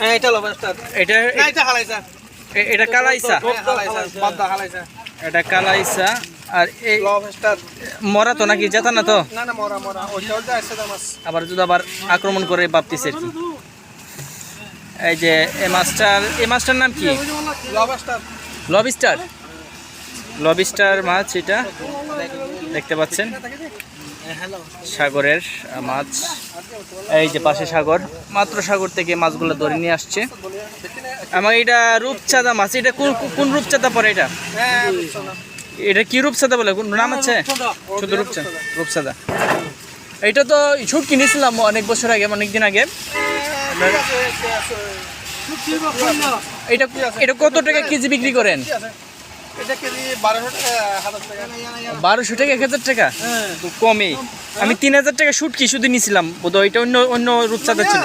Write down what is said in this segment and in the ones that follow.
হ্যাঁ, এটা লবস্টার এটা এটা হালাইছা এটা কালাইসা। হ্যাঁ, এটা কালাইসা। আর এই লবস্টার মরা তো নাকি? জেতা না তো? না না মরা মরা। ওইটা ওইটা আছে দাম আবার যদি আবার আক্রমণ করে ভাবতেছে আর কি। এই যে এই মাছটার এই মাছটার নাম কি? Lobster lobster. লবিস্টার মাছ এটা। দেখতে পাচ্ছেন? সাগরের মাছ। এই যে পাশে সাগর মাত্র সাগর থেকে মাছগুলো ধরে নিয়ে আসছে। আমার এটা রূপচাঁদা মাছ এটা কোন কোন রূপচাঁদা পরে এটা? এটা কি রূপচাঁদা বলে? কোন নাম আছে শুধু রূপচাঁদা। রূপচাঁদা। এটা তো শুট কিনেছিলাম অনেক বছর আগে অনেক দিন আগে এটা এটা কত টাকা কেজি বিক্রি করেন? বারোশো টাকা এক হাজার টাকা? তো কমই আমি তিন হাজার টাকা শুট কি শুধু নিয়েছিলাম বোধহয় এটা অন্য অন্য রূপচাঁদা ছিল।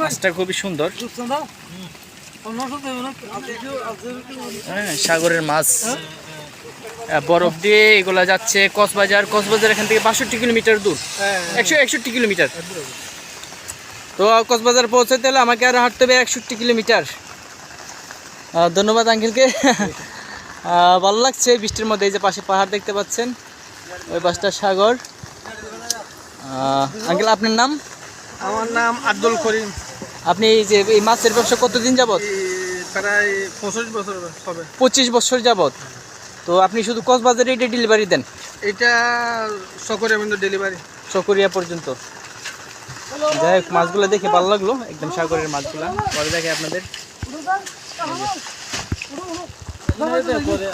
মাছটা খুবই সুন্দর। হ্যাঁ সাগরের মাছ। বরফ দিয়ে এগুলা যাচ্ছে কক্সবাজার। কক্সবাজার এখান থেকে বাষট্টি কিলোমিটার দূর। হ্যাঁ। একশো একষট্টি কিলোমিটার। তো কক্সবাজার পৌঁছাতে হলে আমাকে আরও হাঁটতে হবে একষট্টি কিলোমিটার। ধন্যবাদ আঙ্কেলকে। ভালো লাগছে বৃষ্টির মধ্যে এই যে পাশে পাহাড় দেখতে পাচ্ছেন ওই পাশটা সাগর। আঙ্কেল আপনার নাম? আমার নাম আব্দুল করিম। আপনি এই যে এই মাছের ব্যবসা কতদিন যাবত এই প্রায় পঁচিশ বছর হবে। পঁচিশ বছর যাবত তো আপনি শুধু কক্সবাজারে এটা ডেলিভারি দেন? এটা সকরে কিন্তু ডেলিভারি চকরিয়া পর্যন্ত। যাই হোক মাছগুলো দেখে ভালো লাগল একদম সাগরের মাছগুলা। পরে দেখে আপনাদের। Buradan çıkamam. Buradan. Nerede bu ya?